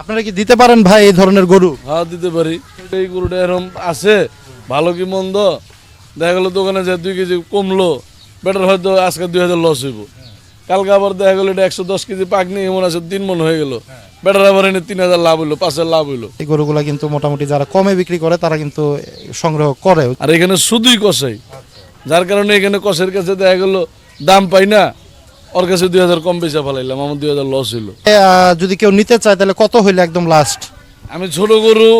আপনারা কি দিতে পারেন ভাই এই ধরনের গরু? হ্যাঁ দিতে পারি। এই গরুটা এরকম আছে ভালো কি মন্দ? দেখা গেলো দোকানে যে দুই কেজি কমলো বেটার হয়তো আজকে দুই হাজার লস হইব। কালকে আবার দেখা গেলো এটা একশো দশ কেজি পাক নিয়ে এমন আছে তিন মন হয়ে গেল। বেটার আবার এনে তিন হাজার লাভ হইল পাঁচ হাজার লাভ হইল। এই গরুগুলা কিন্তু মোটামুটি যারা কমে বিক্রি করে তারা কিন্তু সংগ্রহ করে। আর এখানে শুধুই কষাই। যার কারণে এখানে কষের কাছে দেখা গেলো দাম পাই না। ওর কাছে দুই হাজার কম পয়সা ফেলাইলাম আমার দুই হাজার লস হইল। যদি কেউ নিতে চায় তাহলে কত হইলে একদম লাস্ট আমি ছোট গরু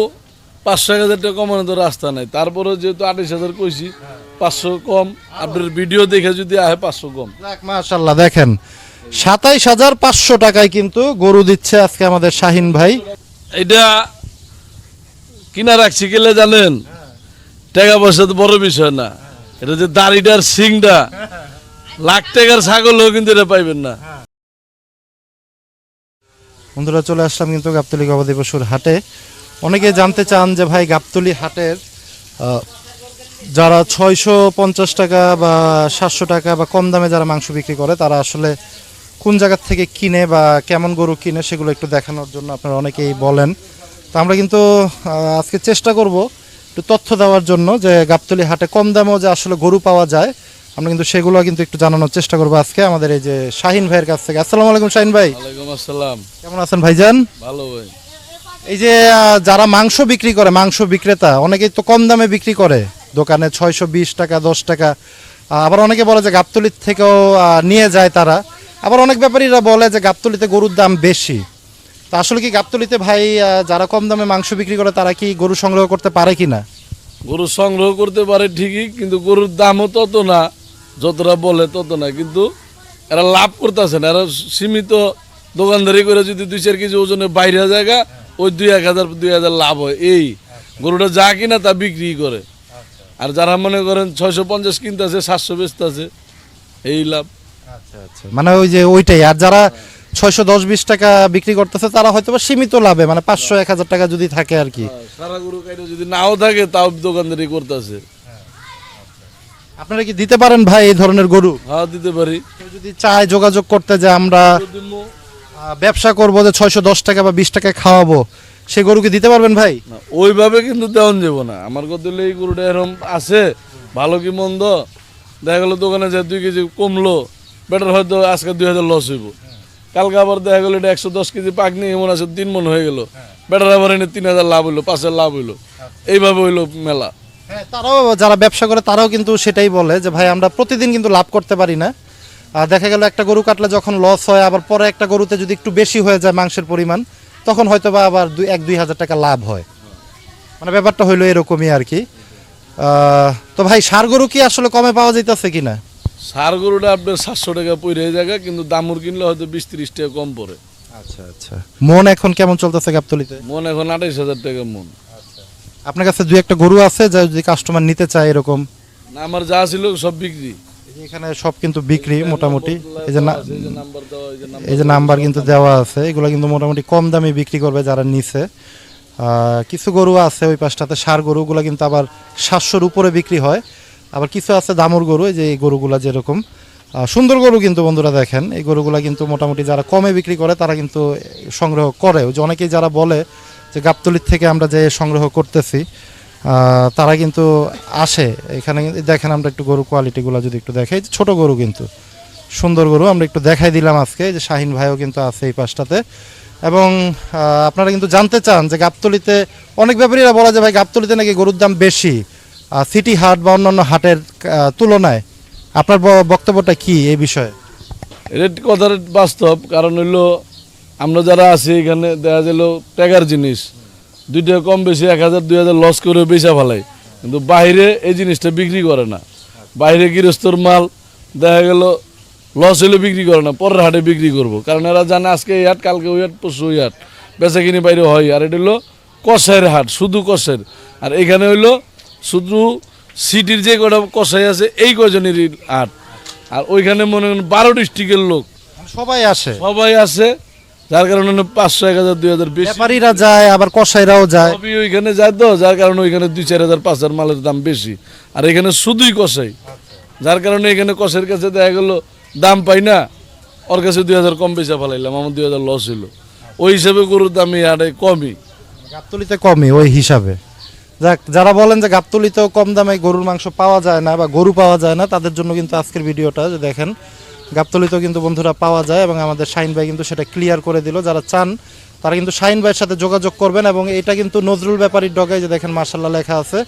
পাঁচশো এক হাজার টাকা কমানো তো রাস্তা নাই। তারপরে যেহেতু আঠাশ হাজার কইছি পাঁচশো কম। আপনার ভিডিও দেখে যদি আহে পাঁচশো কম। মাশাল্লাহ দেখেন। সাতাইশ হাজার পাঁচশো টাকায় কিন্তু গরু দিচ্ছে আজকে আমাদের শাহিন ভাই। এটা কিনা রাখছি গেলে জানেন? টাকা পয়সা তো বড় বিষয় না। এটা যে দাড়িটার সিংটা লাখ টাকার ছাগলও কিন্তু এটা পাইবেন না। বন্ধুরা, চলে আসলাম কিন্তু গাবতলি গবাদি পশুর হাটে। অনেকে জানতে চান যে ভাই, গাবতলি হাটের যারা ছয়শো পঞ্চাশ টাকা বা সাতশো টাকা বা কম দামে যারা মাংস বিক্রি করে, তারা আসলে কোন জায়গার থেকে কিনে বা কেমন গরু কিনে সেগুলো একটু দেখানোর জন্য আপনারা অনেকেই বলেন। তো আমরা কিন্তু আজকে চেষ্টা করব একটু তথ্য দেওয়ার জন্য যে গাবতলি হাটে কম দামেও যে আসলে গরু পাওয়া যায় আমরা কিন্তু সেগুলো কিন্তু একটু জানানোর চেষ্টা করব আজকে আমাদের এই যে শাহিন ভাইয়ের কাছ থেকে। আসসালামু আলাইকুম শাহিন ভাই। ওয়ালাইকুম আসসালাম। কেমন আছেন ভাইজান? ভালো ভাই। এই যে যারা মাংস বিক্রি করে মাংস বিক্রেতা অনেকেই তো কম দামে বিক্রি করে। দোকানে ছয়শো বিশ টাকা দশ টাকা। আবার অনেকে বলে যে গাবতলির থেকেও নিয়ে যায় তারা। আবার অনেক ব্যাপারীরা বলে যে গাবতলিতে গরুর দাম বেশি। তা আসলে কি গাবতলিতে ভাই যারা কম দামে মাংস বিক্রি করে তারা কি গরু সংগ্রহ করতে পারে কি না গরু সংগ্রহ করতে পারে ঠিকই কিন্তু গরুর দামও তত না। যতটা বলে তত না কিন্তু এরা লাভ করতেছে না। এরা সীমিত দোকানদারি করে যদি দুই চার কেজি ওজনে বাইরে জায়গা ওই দুই এক হাজার দুই হাজার লাভ হয়। এই গরুটা যা কিনা তা বিক্রি করে। আর যারা মনে করেন ছয়শো পঞ্চাশ কিনতেছে সাতশো বেচতেছে এই লাভ। আচ্ছা আচ্ছা। মানে ওই যে ওইটাই। আর যারা ছয়শো দশ বিশ টাকা বিক্রি করতেছে তারা হয়তো সীমিত লাভে মানে পাঁচশো এক হাজার টাকা যদি থাকে আর কি। সারা গরু কাইটা যদি নাও থাকে তাও দোকানদারি করতেছে। আপনারা কি দিতে পারেন ভাই এই ধরনের গরু? হ্যাঁ দিতে পারি। কেউ যদি চায় যোগাযোগ করতে যে আমরা আহ, ব্যবসা করব যে ছয়শো দশ টাকা বা বিশ টাকায় খাওয়াবো সে গরুকে দিতে পারবেন ভাই? না, ওইভাবে কিন্তু দেওয়ান যাব না। আমার কথা হলো এই গরুটা এরকম আছে ভালো কি মন্দ? দেখা গেলো দোকানে যে দুই কেজি কমলো বেটার হয়তো আজকে দুই হাজার লস হইব। কালকে আবার দেখা গেলো এটা একশো দশ কেজি পাক নিয়ে এমন আছে তিন মন হয়ে গেল। বেটার আবার এনে তিন হাজার লাভ হইল পাঁচ হাজার লাভ হইল। এইভাবে হইল মেলা। হ্যাঁ তারাও যারা ব্যবসা করে তারাও কিন্তু সেটাই বলে যে ভাই আমরা প্রতিদিন কিন্তু লাভ করতে পারি না। আর দেখা গেল একটা গরু কাটলে যখন লস হয় আবার পরে একটা গরুতে যদি একটু বেশি হয়ে যায় মাংসের পরিমাণ তখন হয়তো বা আবার দুই এক দুই হাজার টাকা লাভ হয়। মানে ব্যাপারটা হইল এরকমই আর কি। তো ভাই সার গরু কি আসলে কমে পাওয়া যাইতেছে কিনা সার গরুটা আপনার সাতশো টাকা পড়ে জায়গা কিন্তু দামুর কিনলে হয়তো বিশ ত্রিশ টাকা কম পড়ে। আচ্ছা আচ্ছা। মন এখন কেমন চলতেছে গাবতলিতে? মন এখন আঠাইশ হাজার টাকা মন। আপনার কাছে দুই একটা গরু আছে যা যদি কাস্টমার নিতে চায় এরকম? না আমার যা ছিল সব বিক্রি। এখানে সব কিন্তু বিক্রি মোটামুটি। এই যে এই যে নাম্বার কিন্তু দেওয়া আছে এগুলো কিন্তু মোটামুটি কম দামে বিক্রি করবে যারা নিছে। কিছু গরু আছে ওই পাশটাতে সার গরুগুলো কিন্তু আবার সাতশোর উপরে বিক্রি হয়। আবার কিছু আছে দামুর গরু এই যে এই গরুগুলা যেরকম। সুন্দর গরু কিন্তু বন্ধুরা দেখেন এই গরুগুলা কিন্তু মোটামুটি যারা কমে বিক্রি করে তারা কিন্তু সংগ্রহ করে। ওই যে অনেকেই যারা বলে যে গাবতলির থেকে আমরা যে সংগ্রহ করতেছি তারা কিন্তু আসে। এখানে দেখেন আমরা একটু গরু কোয়ালিটিগুলো যদি একটু দেখাই ছোট গরু কিন্তু। সুন্দর গরু, আমরা একটু দেখাই দিলাম আজকে, যে শাহিন ভাইও কিন্তু আছে এই পাশটাতে। এবং আপনারা কিন্তু জানতে চান যে গাবতলিতে অনেক ব্যাপারীরা বলা যায় ভাই, গাবতলিতে নাকি গরুর দাম বেশি? সিটি হাট বা অন্যান্য হাটের তুলনায় আপনার বক্তব্যটা কি এই বিষয়ে? এটা কথার বাস্তব। কারণ হইল আমরা যারা আছি এখানে দেখা গেল টাকার জিনিস। দুইটা কম বেশি এক হাজার দুই হাজার লস করে বেচা ফেলাই। কিন্তু বাইরে এই জিনিসটা বিক্রি করে না। বাইরে গৃহস্থর মাল দেখা গেল লস হলে বিক্রি করে না পরের হাটে বিক্রি করব। কারণ এরা জানে আজকে এই হাট কালকে ওই হাট পরশু ওই হাট। বেচা কিনে বাইরে হয়। আর এটা হলো কষাইয়ের হাট শুধু কষের আর এখানে হইল শুধু সিটির যে কটা কষাই আছে এই কজনেরই হাট। আর ওইখানে মনে করেন বারো ডিস্ট্রিক্টের লোক। সবাই আসে। সবাই আছে যার কারণে পাঁচশো এক হাজার দুই হাজার বেশি। ব্যাপারীরা যায় আবার কসাইরাও যায়। সবই ওইখানে যায় তো যার কারণে ওইখানে দুই চার হাজার পাঁচ হাজার মালের দাম বেশি। আর এখানে শুধুই কষাই যার কারণে এখানে কষের কাছে দেখা গেল দাম পাই না। ওর কাছে দুই হাজার কম পয়সা ফেলাইলাম আমার দুই হাজার লস হইল। ওই হিসাবে গরুর দাম এই কমই। গাবতলিতে কমই ওই হিসাবে। যাক যারা বলেন যে গাবতলিতেও কম দামে গরুর মাংস পাওয়া যায় না বা গরু পাওয়া যায় না তাদের জন্য কিন্তু আজকের ভিডিওটা যে দেখেন গাবতলিতেও কিন্তু বন্ধুরা পাওয়া যায় এবং আমাদের শাইন ভাই কিন্তু সেটা ক্লিয়ার করে দিল। যারা চান তারা কিন্তু শাইন ভাইয়ের সাথে যোগাযোগ করবেন এবং এটা কিন্তু নজরুল ব্যাপারীর ডগায় যে দেখেন মার্শাল্লাহ লেখা আছে।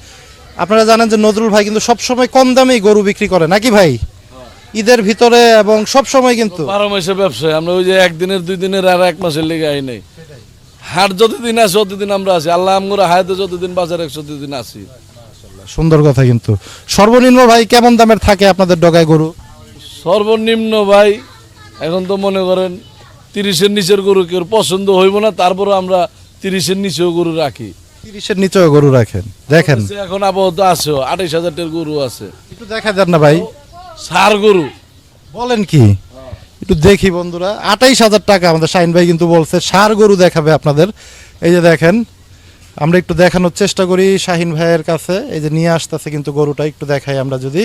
আপনারা জানেন যে নজরুল ভাই কিন্তু সবসময় কম দামেই গরু বিক্রি করে নাকি ভাই? ঈদের ভিতরে এবং সব সময় কিন্তু বারো মাসে ব্যবসায় আমরা ওই যে একদিনের দুই দিনের আর এক মাসের লেগে আই নাই। হাট যতদিন আছে ততদিন আমরা আছি। আল্লাহ আমরা হায়াতে যতদিন বাজার একশো দিন আছি। সুন্দর কথা কিন্তু। সর্বনিম্ন ভাই কেমন দামের থাকে আপনাদের ডগায় গরু? সর্বনিম্ন ভাই এখন তো মনে করেন তিরিশের নিচের গরু কেউ পছন্দ হইব না তারপরে আমরা তিরিশের নিচেও গরু রাখি। তিরিশের নিচেও গরু রাখেন। দেখেন। এখন আপাতত আছে আঠাইশ হাজার গরু আছে। একটু দেখা যান না ভাই। সার গরু। বলেন কি? একটু দেখি বন্ধুরা। আঠাইশ হাজার টাকা আমাদের শাইন ভাই কিন্তু বলছে সার গরু দেখাবে আপনাদের। এই যে দেখেন আমরা একটু দেখানোর চেষ্টা করি শাহিন ভাইয়ের কাছে। এই যে নিয়ে আসতেছে কিন্তু গরুটা একটু দেখাই আমরা যদি।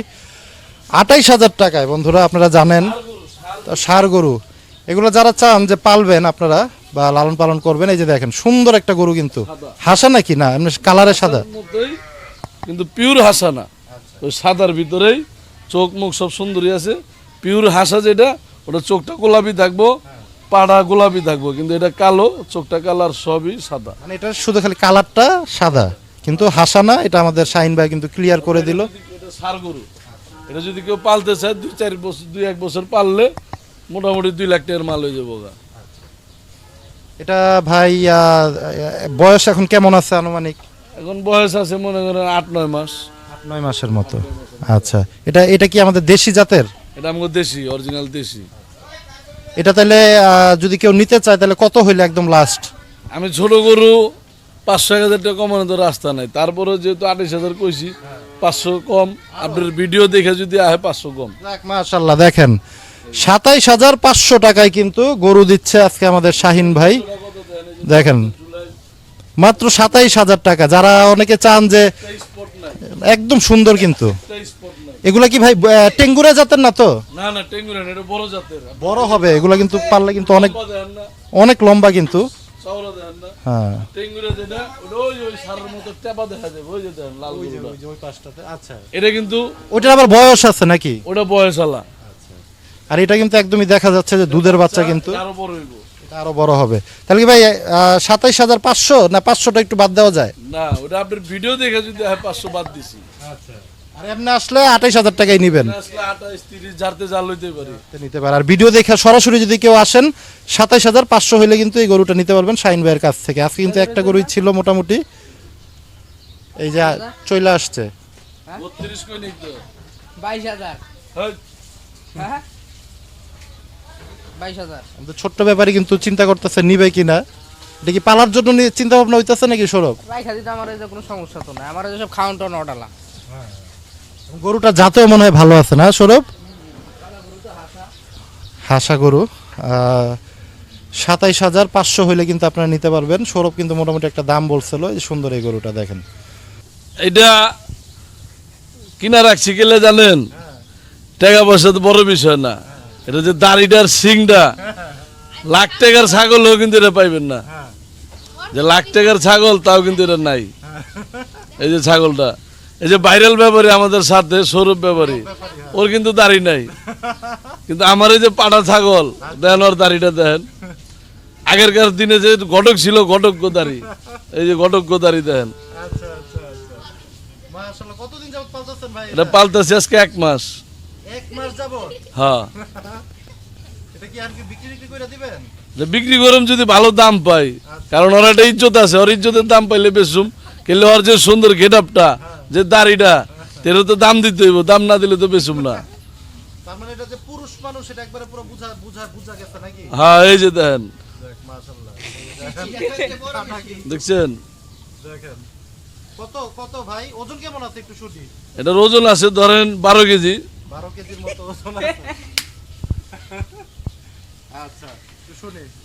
আঠাইশ হাজার টাকায় বন্ধুরা আপনারা জানেন তো সার গরু এগুলো যারা চান যে পালবেন আপনারা বা লালন পালন করবেন এই যে দেখেন সুন্দর একটা গরু কিন্তু। হাসা নাকি? না এমনি কালারে সাদা। কিন্তু পিওর হাসা না। ওই সাদার ভিতরেই চোখ মুখ সব সুন্দরী আছে। পিওর হাসা যেটা ওটা চোখটা গোলাপি থাকব পাড়া গোলাপি থাকব কিন্তু এটা কালো চোখটা কালার সবই সাদা। মানে এটা শুধু খালি কালারটা সাদা কিন্তু হাসা না এটা আমাদের শাহিন ভাই কিন্তু ক্লিয়ার করে দিল। এটা সার গরু। এটা যদি কেউ পালতে চায় দুই চার বছর দুই এক বছর পাললে মোটামুটি দুই লাখ টাকার মাল হয়ে যাব গা। এটা ভাই বয়স এখন কেমন আছে আনুমানিক? এখন বয়স আছে মনে করেন আট নয় মাস। আট নয় মাসের মতো। আচ্ছা এটা এটা কি আমাদের দেশি জাতের? এটা আমাকে দেশি অরিজিনাল দেশি। এটা তাহলে যদি কেউ নিতে চায় তাহলে কত হইলে একদম লাস্ট আমি ছোট গরু পাঁচশো এক হাজার টাকা কমানো তো রাস্তা নাই। তারপরে যেহেতু আঠাশ হাজার কইছি পাঁচশো কম। আপনার ভিডিও দেখে যদি আহে পাঁচশো কম। মাশাল্লাহ দেখেন সাতাইশ হাজার পাঁচশো টাকায় কিন্তু গরু দিচ্ছে আজকে আমাদের শাহিন ভাই। দেখেন মাত্র সাতাইশ হাজার টাকা। যারা অনেকে চান যে একদম সুন্দর কিন্তু। এগুলা কি ভাই টেঙ্গুরা জাতের না তো? না না টেঙ্গুরেন এটা বড় জাতের। বড় হবে এগুলা কিন্তু পারলে কিন্তু অনেক অনেক লম্বা কিন্তু। হ্যাঁ। যেটা ওই ওই মতো টেপা দেখা যাবে ওই যে দেখেন লাল গরুটা। আচ্ছা। এটা কিন্তু ওইটার আবার বয়স আছে নাকি? ওটা বয়স আলা আর এটা কিন্তু একদমই দেখা যাচ্ছে যে দুধের বাচ্চা কিন্তু। আরও বড় হইব। এটা আরও বড় হবে। তাহলে কি ভাই সাতাইশ হাজার পাঁচশো না পাঁচশোটা একটু বাদ দেওয়া যায়? না ওটা আপনার ভিডিও দেখে যদি পাঁচশো বাদ দিছি। আর এমনি আসলে আঠাইশ হাজার টাকাই নিবেন। আসলে আঠাশ তিরিশ ঝাড়তে জাল লইতে পারি। নিতে পারে। আর ভিডিও দেখে সরাসরি যদি কেউ আসেন সাতাইশ হাজার পাঁচশো হইলে কিন্তু এই গরুটা নিতে পারবেন শাইন ভাইয়ের কাছ থেকে। আজকে কিন্তু একটা গরুই ছিল মোটামুটি। এই যে চলে আসছে। বত্রিশ কই নিতে? বাইশ হাজার। হ্যাঁ। আমাদের ছোট্ট ব্যাপারে কিন্তু চিন্তা করতেছে নিবে কিনা? এটা কি পালার জন্য নি- চিন্তা ভাবনা হইতেছে নাকি সৌরভ? রাইখা দিতে আমার কোনো সমস্যা তো নাই। আমার সব খাওয়ান টাউন অডালা গরুটা জাতেও মনে হয় ভালো আছে না, সৌরভ? হাসা গরু। সাতাইশ হাজার পাঁচশো হইলে কিন্তু আপনারা নিতে পারবেন। সৌরভ কিন্তু মোটামুটি একটা দাম বলছিল, এই সুন্দর এই গরুটা দেখেন। এটা কিনা রাখছি গেলে জানেন? টাকা পয়সা তো বড় বিষয় না। এটা যে দাড়িটার সিংটা লাখ টাকার ছাগলও কিন্তু এটা পাইবেন না। যে লাখ টাকার ছাগল, তাও কিন্তু এটা নাই। এই যে ছাগলটা। এই যে ভাইরাল ব্যাপারী আমাদের সাথে সৌরভ ব্যাপারী ওর কিন্তু দাড়ি নাই। কিন্তু আমার এই যে পাটা ছাগল দেন ওর দাড়িটা দেন। আগেরকার দিনে যে ঘটক ছিল ঘটক গোদারি এই যে ঘটক দাড়ি দেন। ভাই এটা পালতেছি আজকে এক মাস। হ্যাঁ। বিক্রি করুম যদি ভালো দাম পাই কারণ ওর একটা ইজ্জত আছে ওর ইজ্জতের দাম পাইলে বেশুম কিন্তু ওর যে সুন্দর গেট আপটা যে দাড়িটা তেরো তো দাম দিতে হইব দাম না দিলে তো বেশুম না। তার এটা যে পুরুষ মানুষ এটা একবারে পুরো বুঝা বুঝা বুঝা গেছে নাকি? হ্যাঁ এই যে দেখেন। দেখছেন? কত কত ভাই? ওজন কেমন আছে এটার ওজন আছে ধরেন বারো কেজি। বারো কেজির মতো ওজন আছে। আচ্ছা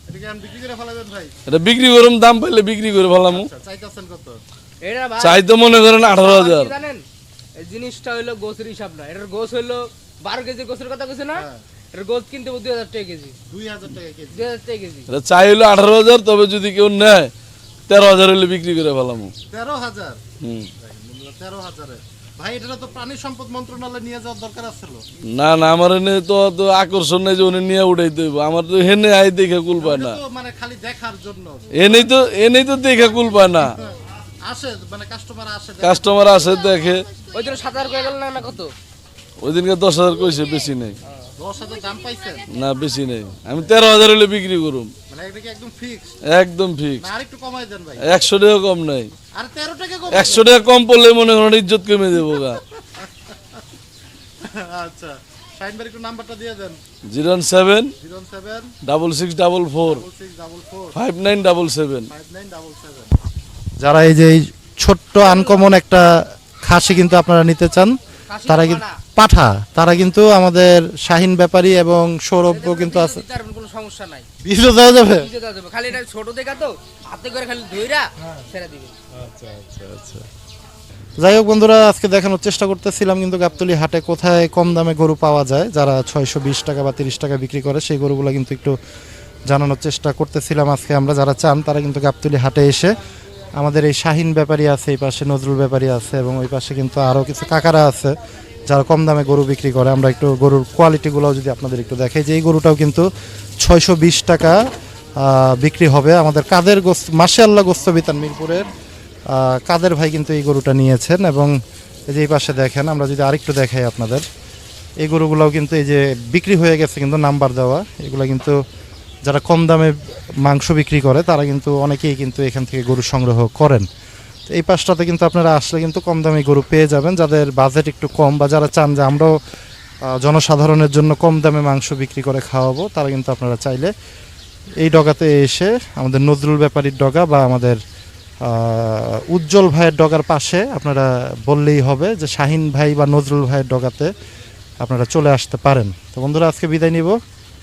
এটা বিক্রি করে ফেলাবেন ভাই? এটা বিক্রি করুম দাম পাইলে বিক্রি করে ফেলাম। আচ্ছা চাইতেছেন কত? চাই তো মনে করেন আঠারো হাজার। জানেন এই জিনিসটা হইল গোসের হিসাব না। এটার গোস হইল বারো কেজি গোসের কথা কইছে না? হ্যাঁ। এর গোস্ত কিনতে দুই হাজার টাকা কেজি। দুই হাজার টাকা কেজি। দুই হাজার টাকা কেজি। এটা চাই হলো আঠারো হাজার তবে যদি কেউ নেয় তেরো হাজার হলে বিক্রি করে ফেলামু। তেরো হাজার? হুম। তেরো হাজারে ভাই এটা তো প্রাণী সম্পদ মন্ত্রণালয়ে নিয়ে যাওয়ার দরকার আছিল না না আমার এনে তো তো আকর্ষণ নেই যে উনি নিয়ে হইব। আমার তো হেনে আই দেখে কুল পায় না। মানে খালি দেখার জন্য। এনেই তো এনেই তো দেখে কুল পায় না। আসে মানে কাস্টমার আসে কাস্টমার আসে দেখে। ওই দিন সাত হাজার গেল না না কত? ওই দিনকে দশ হাজার কইছে বেশি নেই। দশ হাজার দাম পাইছেন? না বেশি নেই। আমি তেরো হাজার হলে বিক্রি করুম। মানে এটা কি একদম ফিক্স একদম ফিক্স না আরেকটু কমাই দেন ভাই। একশো টাকা কম নাই। আর তেরো টাকা কম একশো টাকা কম পড়লে মনে করেন ইজ্জত কমে দেবো গা। আচ্ছা একটু নাম্বারটা দিয়ে দেন। Zero seven zero seven double six double four six double four five nine double seven. Five nine double seven. যারা এই যে ছোট্ট আনকমন একটা খাসি কিন্তু আপনারা নিতে চান তারা কিন্তু পাঠা। তারা কিন্তু আমাদের শাহিন ব্যাপারী এবং সৌরভ্য কিন্তু আছে। কোনো সমস্যা নাই। দেওয়া যাবে? দিতে দেওয়া যাবে। খালি এটা ছোট দেখা তো হাতে করে খালি ধইরা ছেড়ে দিবেন আচ্ছা আচ্ছা আচ্ছা। যাই হোক বন্ধুরা আজকে দেখানোর চেষ্টা করতেছিলাম কিন্তু গাবতলি হাটে কোথায় কম দামে গরু পাওয়া যায় যারা ছয়শো বিশ টাকা বা তিরিশ টাকা বিক্রি করে সেই গরুগুলো কিন্তু একটু জানানোর চেষ্টা করতেছিলাম আজকে আমরা যারা চান তারা কিন্তু গাবতলি হাটে এসে আমাদের এই শাহিন ব্যাপারী আছে, এই পাশে নজরুল ব্যাপারী আছে এবং ওই পাশে কিন্তু আরও কিছু কাকারা আছে যারা কম দামে গরু বিক্রি করে। আমরা একটু গরুর কোয়ালিটিগুলোও যদি আপনাদের একটু দেখাই যে এই গরুটাও কিন্তু ছয়শো বিশ টাকা বিক্রি হবে। আমাদের কাদের গোস্ত মাসে আল্লাহ গোস্ত বিতান মিরপুরের কাদের ভাই কিন্তু এই গরুটা নিয়েছেন এবং এই যে এই পাশে দেখেন, আমরা যদি আরেকটু দেখাই আপনাদের। এই গরুগুলোও কিন্তু এই যে বিক্রি হয়ে গেছে কিন্তু নাম্বার দেওয়া। এগুলো কিন্তু যারা কম দামে মাংস বিক্রি করে, তারা কিন্তু অনেকেই কিন্তু এখান থেকে গরু সংগ্রহ করেন। তো এই পাশটাতে কিন্তু আপনারা আসলে কিন্তু কম দামে গরু পেয়ে যাবেন, যাদের বাজেট একটু কম বা যারা চান যে আমরাও জনসাধারণের জন্য কম দামে মাংস বিক্রি করে খাওয়াবো, তারা কিন্তু আপনারা চাইলে এই ডগাতে এসে, আমাদের নজরুল ব্যাপারীর ডগা বা আমাদের উজ্জ্বল ভাইয়ের ডগার পাশে আপনারা বললেই হবে যে শাহিন ভাই বা নজরুল ভাইয়ের ডগাতে আপনারা চলে আসতে পারেন। তো বন্ধুরা, আজকে বিদায় নিব।